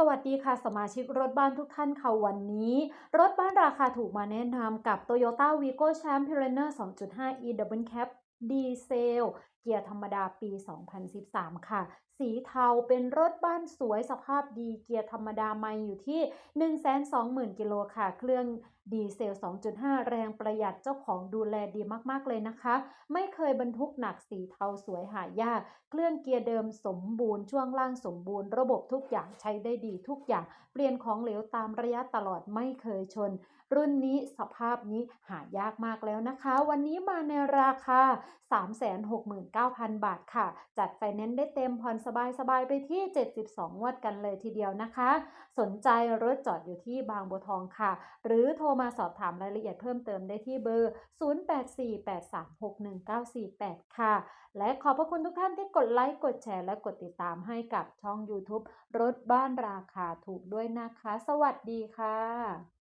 สวัสดีค่ะสมาชิกรถบ้านทุกท่านค่ะวันนี้ รถบ้านราคาถูกมาแนะนำกับ Toyota Vigo Champ Pioneer 2.5 e Double Cab ดีเซล เกียร์ธรรมดาปี 2013 ค่ะ สีเทาเป็นรถบ้านสวยสภาพดีเกียร์ธรรมดาไม่อยู่ที่ 120,000 กิโลค่ะ เครื่องดีเซล 2.5 แรงประหยัดเจ้าของดูแลดีมาก ๆ เลยนะคะ ไม่เคยบรรทุกหนักสีเทาสวยหายาก เครื่องเกียร์เดิมสมบูรณ์ช่วงล่างสมบูรณ์ ระบบทุกอย่างใช้ได้ดีทุกอย่าง เปลี่ยนของเหลวตามระยะตลอดไม่เคยชน รุ่นนี้สภาพนี้หายากมากแล้วนะคะ วันนี้มาในราคา9,000 บาทค่ะ จัดไฟแนนซ์ได้เต็มผ่อนสบายๆ ไปที่ 72 งวดกันเลยทีเดียวนะคะ สนใจรถจอดอยู่ที่บางบัวทองค่ะ หรือโทรมาสอบถามรายละเอียดเพิ่มเติมได้ที่เบอร์ 0848361948 ค่ะ และขอบพระคุณทุกท่านที่กดไลค์กดแชร์และกดติดตามให้กับช่อง YouTube รถบ้านราคาถูกด้วยนะคะ สวัสดีค่ะ